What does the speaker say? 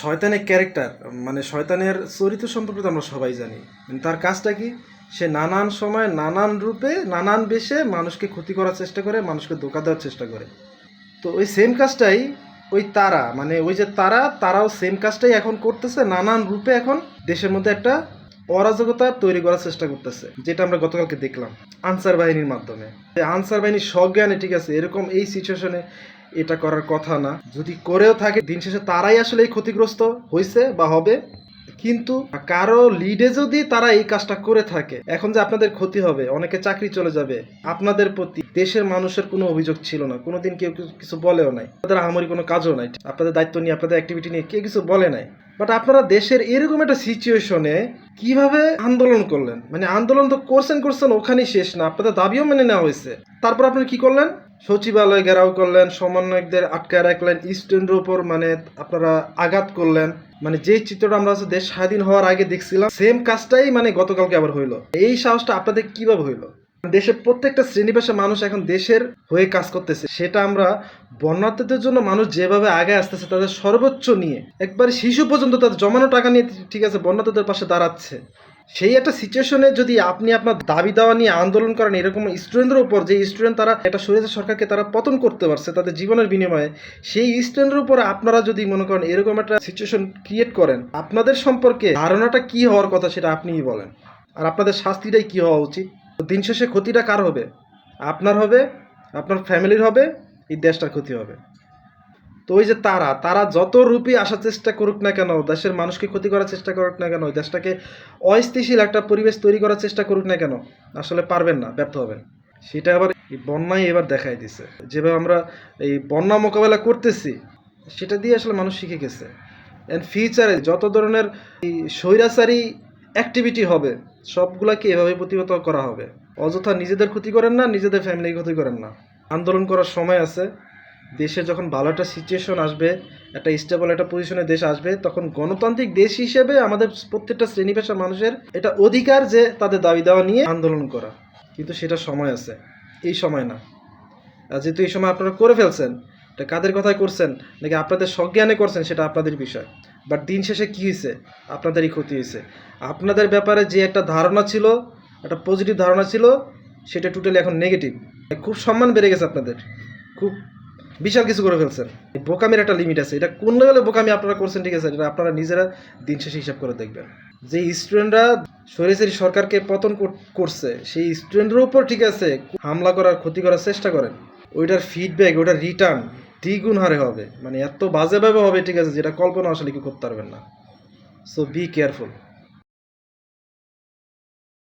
শয়তানের ক্যারেক্টার মানে শয়তানের চরিত্র সম্পর্কে তো আমরা সবাই জানি। তার কাজটা কি? সে নানান সময় নানান রূপে, নানান বেশে মানুষকে ক্ষতি করার চেষ্টা করে, মানুষকে ধোকা দেওয়ার চেষ্টা করে। তো ওই সেম কাজটাই ওই তারা মানে ওই যে তারা, তারাও সেম কাজটাই এখন করতেছে, নানান রূপে এখন দেশের মধ্যে একটা অরাজকতা তৈরি করার চেষ্টা করতেছে, যেটা আমরা গতকালকে দেখলাম আনসার বাহিনীর মাধ্যমে। আনসার বাহিনীর সজ্ঞানে, ঠিক আছে, এরকম এই সিচুয়েশনে এটা করার কথা না। যদি করেও থাকে, দিন শেষে তারাই আসলে ক্ষতিগ্রস্ত হয়েছে বা হবে। কিন্তু কারও লিডে যদি তারা এই কাজটা করে থাকে, এখন যে আপনাদের ক্ষতি হবে, অনেকে চাকরি চলে যাবে, আপনাদের প্রতি দেশের মানুষের কোনো অভিযোগ ছিল না। কোনোদিন কেউ কিছু বলেও নাই। আপনাদের আহামরি কোনো কাজও নাই। আপনাদের দায়িত্ব নিয়ে, আপনাদের অ্যাক্টিভিটি নিয়ে কেউ কিছু বলে নাই। বাট আপনারা দেশের এরকম একটা সিচুয়েশনে কীভাবে আন্দোলন করলেন? মানে আন্দোলন তো করছেন করছেন, ওখানেই শেষ না। আপনাদের দাবিও মেনে নেওয়া হয়েছে। তারপর আপনারা কি করলেন? সচিবালয় ঘেরাও করলেন, সমন্বয়কদের আটকায় রাখলেন স্টুডেন্টের উপর মানে আপনারা আঘাত করলেন। মানে যে চিত্রটা আমরা হচ্ছে দেশ স্বাধীন হওয়ার আগে দেখছিলাম সেম কাজটাই মানে গতকালকে আবার হইল। এই সাহসটা আপনাদের কীভাবে হইল? দেশের প্রত্যেকটা শ্রেণি পেশা মানুষ এখন দেশের হয়ে কাজ করতেছে। সেটা আমরা বন্যার্থীদের জন্য মানুষ যেভাবে আগে আসতেছে, তাদের সর্বোচ্চ নিয়ে। একবার শিশু পর্যন্ত তাদের জমানো টাকা নিয়ে ঠিক আছে, বন্যার্থীদের পাশে দাঁড়াচ্ছে। সেই একটা সিচুয়েশনে যদি আপনি আপনার দাবি দাওয়া নিয়ে আন্দোলন করেন, এরকম স্টুডেন্টের উপর, যে স্টুডেন্ট তারা একটা সরিয়ে সরকারকে তারা পতন করতে পারছে তাদের জীবনের বিনিময়ে, সেই স্টুডেন্টের উপর আপনারা যদি মনে করেন এরকম একটা সিচুয়েশন ক্রিয়েট করেন, আপনাদের সম্পর্কে ধারণাটা কি হওয়ার কথা সেটা আপনিই বলেন। আর আপনাদের শাস্তিটাই কি হওয়া উচিত? দিন শেষে ক্ষতিটা কার হবে? আপনার হবে, আপনার ফ্যামিলির হবে, এই দেশটার ক্ষতি হবে। তো ওই যে তারা তারা যত রূপে আসার চেষ্টা করুক না কেন, দেশের মানুষকে ক্ষতি করার চেষ্টা করুক না কেন দেশটাকে অস্থিতিশীল একটা পরিবেশ তৈরি করার চেষ্টা করুক না কেন, আসলে পারবেন না, ব্যর্থ হবেন। সেটা আবার বন্যায় এবার দেখাই দিছে। যেভাবে আমরা এই বন্যা মোকাবেলা করতেছি, সেটা দিয়ে আসলে মানুষ শিখে গেছে। অ্যান্ড ফিউচারে যত ধরনের এই স্বৈরাচারী অ্যাক্টিভিটি হবে, সবগুলাকে এভাবে প্রতিহত করা হবে। অযথা নিজেদের ক্ষতি করেন না, নিজেদের ফ্যামিলির ক্ষতি করেন না। আন্দোলন করার সময় আছে। দেশে যখন ভালো একটা সিচুয়েশন আসবে, একটা স্টেবল একটা পজিশনে দেশ আসবে, তখন গণতান্ত্রিক দেশ হিসেবে আমাদের প্রত্যেকটা শ্রেণি পেশার মানুষের এটা অধিকার যে তাদের দাবি দেওয়া নিয়ে আন্দোলন করা। কিন্তু সেটা সময় আছে। এই সময় না। আর যেহেতু এই সময় আপনারা করে ফেলছেন, এটা কাদের কথায় করছেন, নাকি আপনাদের সজ্ঞানে করছেন, সেটা আপনাদের বিষয়। বাট দিন শেষে কী হয়েছে? আপনাদেরই ক্ষতি হয়েছে। আপনাদের ব্যাপারে যে একটা ধারণা ছিল, একটা পজিটিভ ধারণা ছিল, সেটা টোটালি এখন নেগেটিভ খুব সম্মান বেড়ে গেছে আপনাদের। খুব বিশাল কিছু করে ফেলছেন। বোকামির একটা লিমিট আছে। এটা কোন লেভেলে বোকামি আপনারা করছেন, ঠিক আছে? এটা আপনারা নিজেরা দিন শেষে হিসাব করে দেখবেন। যে স্টুডেন্টরা সরেসারি সরকারকে পতন করছে, সেই স্টুডেন্টের উপর, ঠিক আছে, হামলা করার, ক্ষতি করার চেষ্টা করেন। ওইটার ফিডব্যাক ওইটার রিটার্ন দ্বিগুণ হারে হবে। মানে এত বাজেভাবে হবে, ঠিক আছে, যেটা কল্পনা আসলে কেউ করতে পারবেন না। So be careful